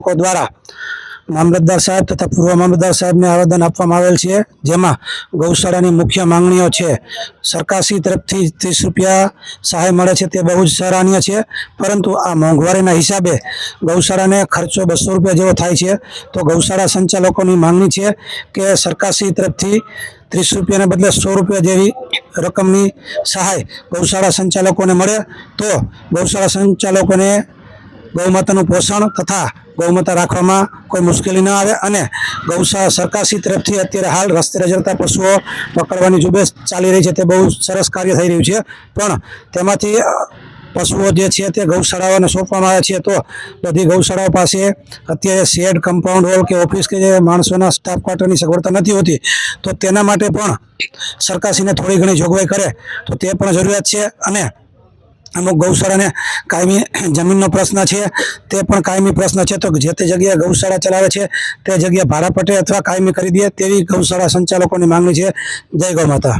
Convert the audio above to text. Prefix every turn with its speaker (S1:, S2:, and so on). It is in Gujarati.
S1: લોકો દ્વારા મામલતદાર સાહેબ તથા પૂર્વ મામલતદાર સાહેબને આવેદન આપવામાં આવેલ છે, જેમાં ગૌશાળાની મુખ્ય માંગણીઓ છે. સરકારશ્રી તરફથી ત્રીસ રૂપિયા સહાય મળે છે તે બહુ જ સરાહનીય છે, પરંતુ આ મોંઘવારીના હિસાબે ગૌશાળાને ખર્ચો બસો રૂપિયા જેવો થાય છે. તો ગૌશાળા સંચાલકોની માંગણી છે કે સરકારશ્રી તરફથી ત્રીસ રૂપિયાને બદલે સો રૂપિયા જેવી રકમની સહાય ગૌશાળા સંચાલકોને મળે. તો ગૌશાળા સંચાલકોને ગૌમાતાનું પોષણ તથા ગૌમાતા રાખવામાં કોઈ મુશ્કેલી ન આવે અને ગૌશાળા સરકારશ્રી તરફથી અત્યારે હાલ રસ્તે રજરતા પશુઓ પકડવાની ઝુંબેશ ચાલી રહી છે. તે બહુ સરસ કાર્ય થઈ રહ્યું છે. પણ તેમાંથી પશુઓ જે છે તે ગૌશાળાઓને સોંપવામાં આવે છે. તો બધી ગૌશાળાઓ પાસે અત્યારે શેડ, કમ્પાઉન્ડ હોલ કે ઓફિસ કે જે માણસોના સ્ટાફ ક્વાર્ટરની સગવડતા નથી હોતી, તો તેના માટે પણ સરકારશ્રીને થોડી ઘણી જોગવાઈ કરે. તો તે પણ જરૂરિયાત છે અને અમુક ગૌશાળાને કાયમી જમીનનો પ્રશ્ન છે. તે પણ કાયમી પ્રશ્ન છે. તો જે તે જગ્યાએ ગૌશાળા ચલાવે છે, તે જગ્યા ભાડાપટ્ટે અથવા કાયમી કરી દે તેવી ગૌશાળા સંચાલકોની માંગણી છે. જય ગૌ માતા.